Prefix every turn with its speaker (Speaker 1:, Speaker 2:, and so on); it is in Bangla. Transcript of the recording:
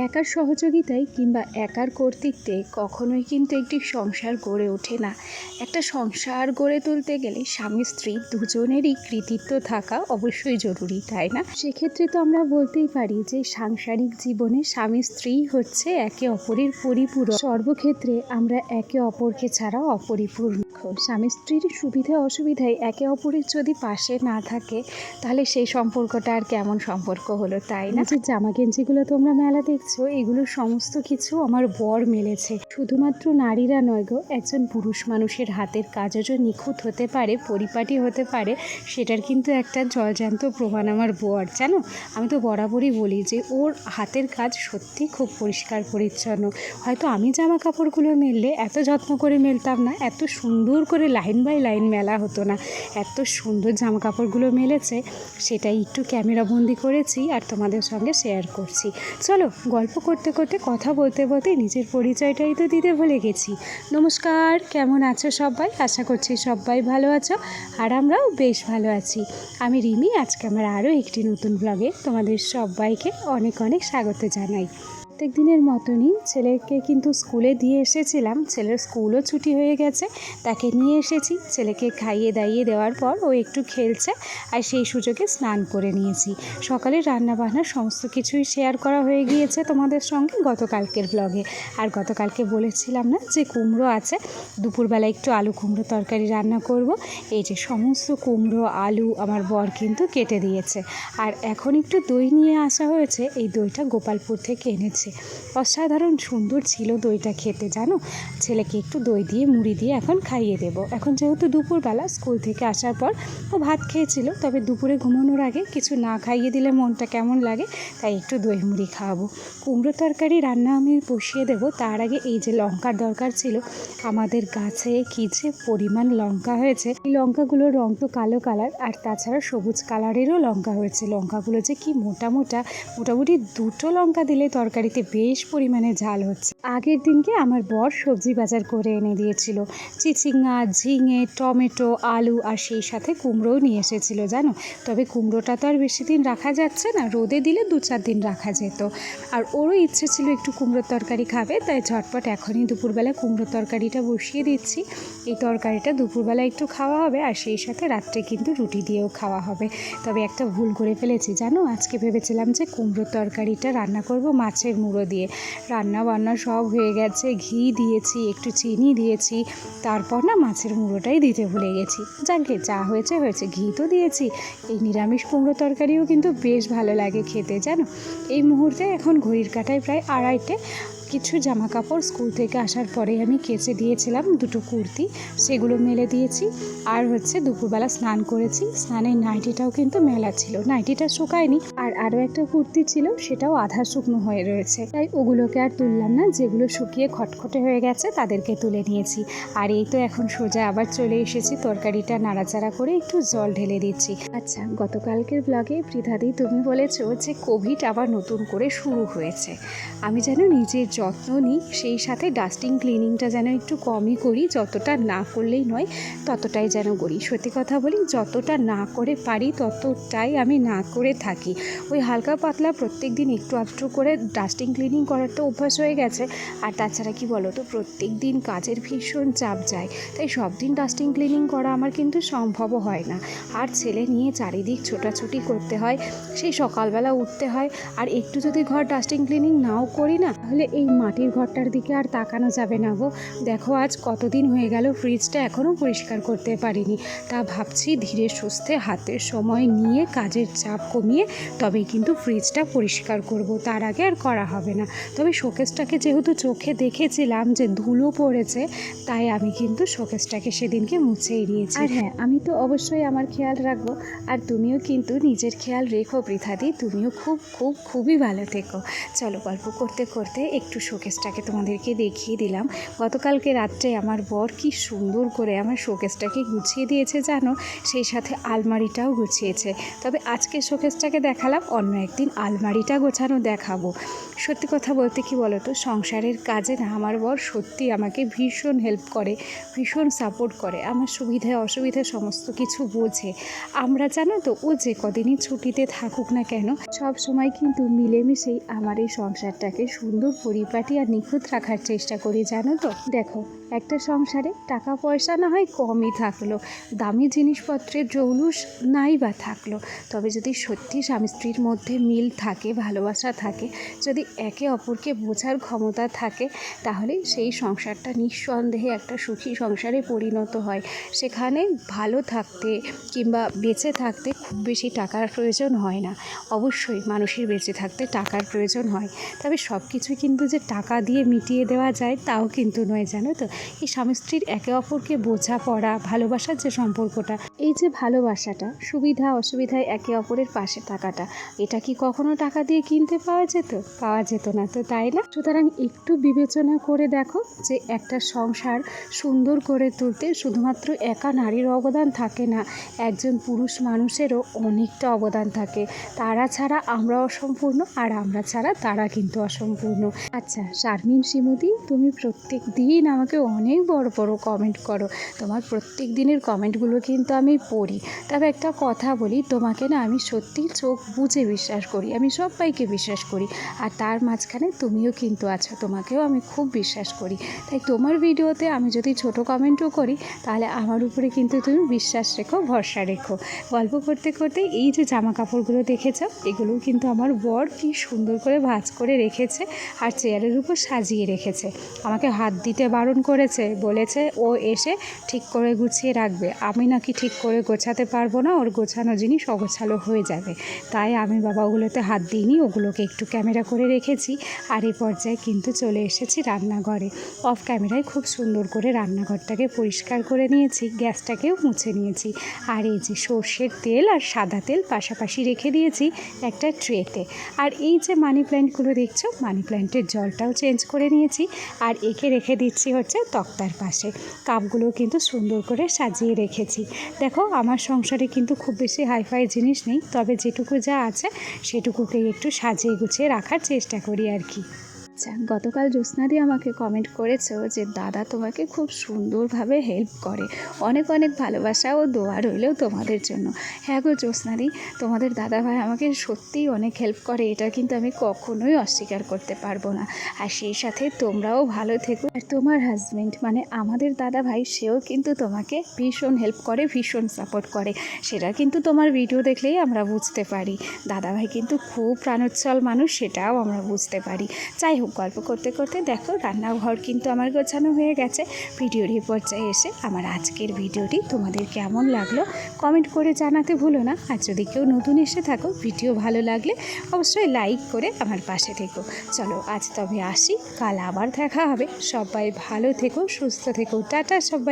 Speaker 1: একার সহযোগিতায় কিংবা একার কর্তৃত্বে কখনোই কিন্তু একটি সংসার গড়ে ওঠে না। একটা সংসার গড়ে তুলতে গেলে স্বামী স্ত্রী দুজনেরই কৃতিত্ব থাকা অবশ্যই জরুরি, তাই না? সেক্ষেত্রে তো আমরা বলতেই পারি যে সাংসারিক জীবনে স্বামী স্ত্রী হচ্ছে একে অপরের পরিপূরক। সর্বক্ষেত্রে আমরা একে অপরকে ছাড়া অপরিপূর্ণ। স্বামী স্ত্রীর সুবিধা অসুবিধায় একে অপরের যদি পাশে না থাকে, তাহলে সেই সম্পর্কটা আর কেমন সম্পর্ক হলো, তাই না? যে জামা গেঞ্জিগুলো তোমরা মেলা দেখছ এগুলো সমস্ত কিছু আমার বর মেলেছে। শুধুমাত্র নারীরা নয় গো, একজন পুরুষ মানুষের হাতের কাজও যে নিখুঁত হতে পারে, পরিপাটি হতে পারে, সেটার কিন্তু একটা জলজান্ত প্রমাণ আমার বর, জানো? আমি তো বরাবরই বলি যে ওর হাতের কাজ সত্যি খুব পরিষ্কার, পরিচ্ছন্ন। হয়তো আমি জামা কাপড়গুলো মেললে এত যত্ন করে মেলতাম না, এত সুন্দর করে লাইন বাই লাইন মেলা হতো না, এত সুন্দর জামা কাপড়গুলো মেলেছে, সেটাই একটু ক্যামেরাবন্দি করেছি আর তোমাদের সঙ্গে শেয়ার করছি। চলো, গল্প করতে করতে, কথা বলতে বলতে নিজের পরিচয়টাই তো দিতে ভুলে গেছি। নমস্কার, কেমন আছো সবাই? আশা করছি সবাই ভালো আছো। আর আমরাও বেশ ভালো আছি। আমি রিমি, আজকে আমার আরও একটি নতুন ব্লগে তোমাদের সবাইকে অনেক অনেক স্বাগত জানাই। প্রত্যেক দিনের মতনই ছেলেকে কিন্তু স্কুলে দিয়ে এসেছিলাম। ছেলের স্কুলও ছুটি হয়ে গেছে, তাকে নিয়ে এসেছি। ছেলেকে খাইয়ে দাইয়ে দেওয়ার পর ও একটু খেলছে আর সেই সুযোগে স্নান করে নিয়েছি। সকালে রান্নাবান্না সমস্ত কিছুই শেয়ার করা হয়ে গিয়েছে তোমাদের সঙ্গে গতকালকের ব্লগে আর গতকালকে বলেছিলাম না যে কুমড়ো আছে, দুপুরবেলা একটু আলু কুমড়ো তরকারি রান্না করব। এই যে সমস্ত কুমড়ো, আলু আমার বর কিন্তু কেটে দিয়েছে। আর এখন একটু দই নিয়ে আসা হয়েছে, এই দইটা গোপালপুর থেকে এনেছে। অসাধারণ সুন্দর ছিল দইটা খেতে, জানো? ছেলেকে একটু দই দিয়ে, মুড়ি দিয়ে এখন খাইয়ে দেব। এখন যেহেতু দুপুরবেলা, স্কুল থেকে আসার পর ও ভাত খেয়েছিল, তবে দুপুরে ঘুমানোর আগে কিছু না খাইয়ে দিলে মনটা কেমন লাগে, তাই একটু দই মুড়ি খাওয়াবো কুমড়ো তরকারি রান্না আমি বসিয়ে দেবো। তার আগে এই যে লঙ্কার দরকার ছিল, আমাদের গাছে কী যে পরিমাণ লঙ্কা হয়েছে। এই লঙ্কাগুলোর রং তো কালো কালার, আর তাছাড়া সবুজ কালারেরও লঙ্কা হয়েছে। লঙ্কাগুলো যে কি মোটা মোটা, মোটামুটি দুটো লঙ্কা দিলে তরকারিতে বেশ পরিমাণে ঝাল হচ্ছে। আগের দিনকে আমার বর সবজি বাজার করে এনে দিয়েছিল। চিচিঙ্গা, ঝিঙে, টমেটো, আলু আর সেই সাথে কুমড়োও নিয়ে এসেছিল, জানো? তবে কুমড়োটা তো আর বেশি দিন রাখা যাচ্ছে না, রোদে দিলে দু চার দিন রাখা যেত। আর ওরও ইচ্ছে ছিল একটু কুমড়োর তরকারি খাবে, তাই ঝটপট এখনই দুপুরবেলা কুমড়োর তরকারিটা বসিয়ে দিচ্ছি। এই তরকারিটা দুপুরবেলা একটু খাওয়া হবে, আর সেই সাথে রাত্রে কিন্তু রুটি দিয়েও খাওয়া হবে। তবে একটা ভুল করে ফেলেছি, জানো? আজকে ভেবেছিলাম যে কুমড়োর তরকারিটা রান্না করব মাছের মুড়ো দিয়ে। রান্না বান্না সব হয়ে গেছে। ঘি দিয়েছি, একটু চিনি দিয়েছি। তারপর না মাছের মুড়োটাই দিতে ভুলে গেছি। যাকে যা হয়েছে হয়েছে। ঘি তো দিয়েছি। এই নিরামিষ কুমড়ো তরকারিও কিন্তু বেশ ভালো লাগে খেতে, জানো? এই মুহূর্তে এখন ঘড়ির কাটায় প্রায় আড়াইটে। কিছু জামা কাপড় স্কুল থেকে আসার পরে আমি কেচে দিয়েছিলাম দুটো কুর্তি। সেগুলো মেলে দিয়েছি। আর হচ্ছে দুপুরবেলা স্নান করেছি। স্নানের নাইটিটাও কিন্তু মেলা ছিল। নাইটিটা শুকায়নি। আর আরও একটা কুর্তি ছিল, সেটাও আধা শুকনো হয়ে রয়েছে। তাই ওগুলোকে আর তুললাম না, যেগুলো শুকিয়ে খটখটে হয়ে গেছে, তাদেরকে তুলে নিয়েছি। আর এই তো এখন সোজা আবার চলে এসেছি, তরকারিটা নাড়াচাড়া করে একটু জল ঢেলে দিচ্ছি। আচ্ছা গতকালকের ব্লগে পৃথাদি তুমি বলেছ যে কোভিড আবার নতুন করে শুরু হয়েছে। আমি যেন নিজের যত্ন নিই, সেই সাথে ডাস্টিং ক্লিনিংটা যেন একটু কমই করি, যতটা না করলেই নয়, ততটাই যেন করি। সত্যি কথা বলি, যতটা না করে পারি, ততটাই আমি না করে থাকি। ওই হালকা পাতলা প্রত্যেক দিন একটু আধটু করে ডাস্টিং ক্লিনিং করার তো অভ্যাস হয়ে গেছে। আর তাছাড়া কি বলো তো, প্রত্যেক দিন কাজের ভীষণ চাপ যায়। তাই সব দিন ডাস্টিং ক্লিনিং করা আমার কিন্তু সম্ভবও হয় না। আর ছেলে নিয়ে চারিদিক ছোটাছুটি করতে হয়, সেই সকালবেলা উঠতে হয়। আর একটু যদি ঘর ডাস্টিং ক্লিনিং নাও করি না, তাহলে এই মাটির ঘরটার দিকে আর তাকানো যাবে না গো। দেখো আজ কতদিন হয়ে গেল ফ্রিজটা এখনও পরিষ্কার করতে পারিনি। তা ভাবছি ধীরে সুস্থে হাতের সময় নিয়ে কাজের চাপ কমিয়ে তবেই কিন্তু ফ্রিজটা পরিষ্কার করব, তার আগে আর করা হবে না। তবে শোকেসটাকে যেহেতু চোখে দেখেছিলাম যে ধুলো পড়েছে, তাই আমি কিন্তু শোকেসটাকে সেদিনকে মুছেই নিয়েছি। আর হ্যাঁ আমি তো অবশ্যই আমার খেয়াল রাখব। আর তুমিও কিন্তু নিজের খেয়াল রেখো বৃথাদি, তুমিও খুব খুব, খুবই ভালো থেকো। চলো গল্প করতে করতে একটু শোকেসটাকে তোমাদেরকে দেখিয়ে দিলাম। গতকালকে রাত্রে আমার বর কি সুন্দর করে আমার শোকেসটাকে গুছিয়ে দিয়েছে জানো? সেই সাথে আলমারিটাও গুছিয়েছে। তবে আজকে শোকেসটাকে দেখালাম অন্য একদিন আলমারিটা গোছানো দেখাবো। সত্যি কথা বলতে কি বলো তো সংসারের কাজে না আমার বর সত্যি আমাকে ভীষণ হেল্প করে, ভীষণ সাপোর্ট করে। আমার সুবিধে অসুবিধে সমস্ত কিছু বোঝে। আমরা জানো তো, ও যে কদিনই ছুটিতে থাকুক না কেন, সব সময় কিন্তু মিলেমিশেই আমার এই সংসারটাকে সুন্দর, পরিপাটি আর নিখুঁত রাখার চেষ্টা করি, জানো তো? দেখো, একটা সংসারে টাকা পয়সা না হয় কমই থাকল। দামি জিনিসপত্রের জৌলুস নাই বা থাকল। তবে যদি সত্যি স্বামী স্ত্রীর মধ্যে মিল থাকে, ভালোবাসা থাকে, যদি একে অপরকে বোঝার ক্ষমতা থাকে, তাহলে সেই সংসারটা নিঃসন্দেহে একটা সুখী সংসারে পরিণত হয়। সেখানে ভালো থাকতে কিংবা বেঁচে থাকতে খুব বেশি টাকার প্রয়োজন হয় না। অবশ্যই মানুষের বেঁচে থাকতে টাকার প্রয়োজন হয়। তবে সব কিছুই কিন্তু যে টাকা দিয়ে মিটিয়ে দেওয়া যায়, তাও কিন্তু নয়, জানো তো? এই স্বামী স্ত্রীর একে অপরকে বোঝাপড়া ভালোবাসার যে সম্পর্কটা, এই যে ভালোবাসাটা সুবিধা অসুবিধায় একে অপরের পাশে থাকাটা এটা কি কখনো টাকা দিয়ে কিনতে পাওয়া যেত? পাওয়া যেত না, তো তাই না? সুতরাং একটু বিবেচনা করে দেখো যে একটা সংসার সুন্দর করে তুলতে শুধুমাত্র একা নারীর অবদান থাকে না, একজন পুরুষ মানুষেরও অনেকটা অবদান থাকে। তারা ছাড়া আমরা অসম্পূর্ণ আর আমরা ছাড়া তারা কিন্তু অসম্পূর্ণ। আচ্ছা শারমিন শিমুদি তুমি প্রত্যেক দিন আমাকে অনেক বড় বড় কমেন্ট করো। তোমার প্রত্যেক দিনের কমেন্টগুলো কিন্তু আমি পড়ি। তবে একটা কথা বলি, তোমাকে না আমি সত্যি চোখ বুঝে বিশ্বাস করি, আমি সবাইকে বিশ্বাস করি। আর তার মাঝখানে তুমিও কিন্তু আছো, তোমাকেও আমি খুব বিশ্বাস করি। তাই তোমার ভিডিওতে আমি যদি ছোট কমেন্টও করি, তাহলে আমার উপরে কিন্তু তুমি বিশ্বাস রেখো, ভরসা রেখো। গল্প করতে করতে এই যে জামা কাপড়গুলো দেখেছ এগুলো কিন্তু আমার বর কি সুন্দর করে ভাঁজ করে রেখেছে আর চেয়ারের উপর সাজিয়ে রেখেছে। আমাকে হাত দিতে বারণ করেছে, বলেছে, ও এসে ঠিক করে গুছিয়ে রাখবে। আমি নাকি ঠিক করে গোছাতে পারব না, ওর গোছানো জিনিস অগোছালো হয়ে যাবে। তাই আমি বাবা ওগুলোতে হাত দিইনি, ওগুলোকে একটু ক্যামেরা করে রেখেছি। আর এই পর্যায়ে কিন্তু চলে এসেছি রান্নাঘরে। অফ ক্যামেরায় খুব সুন্দর করে রান্নাঘরটাকে পরিষ্কার করে নিয়েছি, গ্যাসটাকেও মুছে নিয়েছি। আর এই যে সর্ষের তেল আর সাদা তেল পাশাপাশি রেখে দিয়েছি একটা ট্রেতে। আর এই যে মানি প্ল্যান্টগুলো দেখছ, মানি প্ল্যান্টের জলটাও চেঞ্জ করে নিয়েছি। আর একে রেখে দিচ্ছি হচ্ছে তক্তার পাশে। কাপগুলো কিন্তু সুন্দর করে সাজিয়ে রেখেছি। দেখো, আমার সংসারে কিন্তু খুব বেশি হাইফাই জিনিস নেই, তবে যেটুকু যা আছে সেটুকুকে একটু সাজিয়ে গুছিয়ে রাখার চেষ্টা করি আর কি। আচ্ছা গতকাল জ্যোৎস্নাদি আমাকে কমেন্ট করেছ যে, দাদা তোমাকে খুব সুন্দরভাবে হেল্প করে। অনেক অনেক ভালোবাসা ও দোয়া রইলেও তোমাদের জন্য। হ্যাঁ গো জ্যোৎস্নাদি, তোমাদের দাদা ভাই আমাকে সত্যিই অনেক হেল্প করে। এটা কিন্তু আমি কখনোই অস্বীকার করতে পারব না। আর সেই সাথে তোমরাও ভালো থেকো। আর তোমার হাজব্যান্ড মানে আমাদের দাদা ভাই সেও কিন্তু তোমাকে ভীষণ হেল্প করে, ভীষণ সাপোর্ট করে। সেটা কিন্তু তোমার ভিডিও দেখলেই আমরা বুঝতে পারি। দাদা ভাই কিন্তু খুব প্রাণোচ্ছল মানুষ, সেটাও আমরা বুঝতে পারি। যাই হোক গল্প করতে করতে দেখো রান্নাঘর কিন্তু আমার গোছানো হয়ে গেছে। ভিডিওর এই পর্যায়ে এসে আমার আজকের ভিডিওটি তোমাদের কেমন লাগল কমেন্ট করে জানাতে ভুলো না। আর যদি কেউ নতুন এসে থাকো, ভিডিও ভালো লাগলে অবশ্যই লাইক করে আমার পাশে থেকো। চলো আজ তবে আসি, কাল আবার দেখা হবে। সবাই ভালো থেকো, সুস্থ থেকো। টাটা সবাই।